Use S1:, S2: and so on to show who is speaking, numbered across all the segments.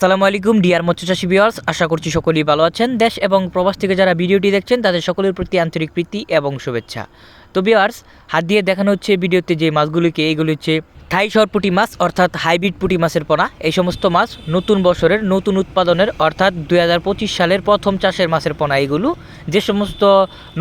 S1: আসসালামু আলাইকুম, ডিয়ার মৎস্যচাষী বিয়ার্স আশা করছি সকলেই ভালো আছেন। দেশ এবং প্রবাস থেকে যারা ভিডিওটি দেখছেন, তাদের সকলের প্রতি আন্তরিক প্রীতি এবং শুভেচ্ছা। তো বিয়ার্স হাত দিয়ে দেখানো হচ্ছে ভিডিওতে যে মাছগুলিকে এইগুলি হচ্ছে থাই সরপুটি মাছ অর্থাৎ হাইব্রিড পুঁটি মাছের পোনা। এই সমস্ত মাছ নতুন বছরের, নতুন উৎপাদনের অর্থাৎ দু হাজার পঁচিশ সালের প্রথম চাষের মাছের পোনা এগুলো। যে সমস্ত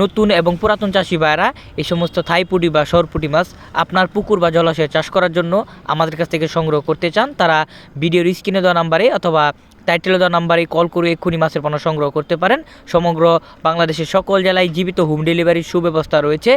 S1: নতুন এবং পুরাতন চাষি ভাইয়েরা এই সমস্ত থাই পুঁটি বা সরপুটি মাছ আপনার পুকুর বা জলাশয়ে চাষ করার জন্য আমাদের কাছ থেকে সংগ্রহ করতে চান, তারা ভিডিওর স্ক্রিনে দেওয়া নাম্বারে অথবা টাইটেলে দেওয়া নাম্বারে কল করে এক্ষুনি মাছের পণ্য সংগ্রহ করতে পারেন। সমগ্র বাংলাদেশের সকল জেলায় জীবিত হোম ডেলিভারির সুব্যবস্থা রয়েছে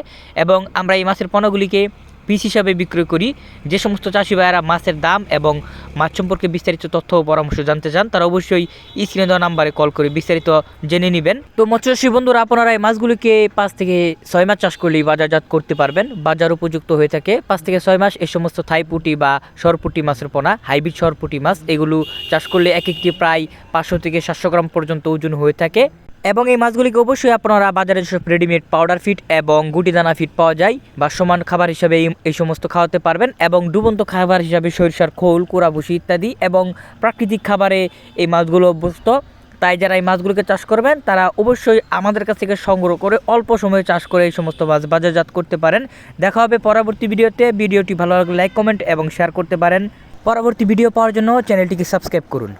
S1: এবং আমরা এই মাছের পণ্যগুলিকে পিস হিসাবে বিক্রয় করি। যে সমস্ত চাষি ভাইয়েরা মাছের দাম এবং মাছ সম্পর্কে বিস্তারিত তথ্য ও পরামর্শ জানতে চান, তারা অবশ্যই স্ক্রিনে দেওয়া নাম্বারে কল করে বিস্তারিত জেনে নেবেন। তো মৎস্যচাষী বন্ধুরা, আপনারা এই মাছগুলিকে পাঁচ থেকে ছয় মাস চাষ করলেই বাজারজাত করতে পারবেন। বাজার উপযুক্ত হয়ে থাকে। পাঁচ থেকে ছয় মাস এই সমস্ত থাইপুটি বা সরপুটি মাছের পোনা, হাইব্রিড সরপুটি মাছ, এগুলো চাষ করলে এক একটি প্রায় পাঁচশো থেকে সাতশো গ্রাম পর্যন্ত ওজন হয়ে থাকে। এবং এই মাছগুলিকে অবশ্যই আপনারা বাজারে যেসব রেডিমেড পাউডার ফিট এবং গুটি দানা ফিট পাওয়া যায়, বা সমান খাবার হিসাবে এই সমস্ত খাওয়াতে পারবেন এবং ডুবন্ত খাবার হিসাবে সরিষার খোল, কুড়াভুসি ইত্যাদি এবং প্রাকৃতিক খাবারে এই মাছগুলো অভ্যস্ত। তাই যারা এই মাছগুলোকে চাষ করবেন, তারা অবশ্যই আমাদের কাছ থেকে সংগ্রহ করে অল্প সময়ে চাষ করে এই সমস্ত মাছ বাজারজাত করতে পারেন। দেখা হবে পরবর্তী ভিডিওতে। ভিডিওটি ভালো লাগলে লাইক, কমেন্ট এবং শেয়ার করতে পারেন। পরবর্তী ভিডিও পাওয়ার জন্য চ্যানেলটিকে সাবস্ক্রাইব করুন।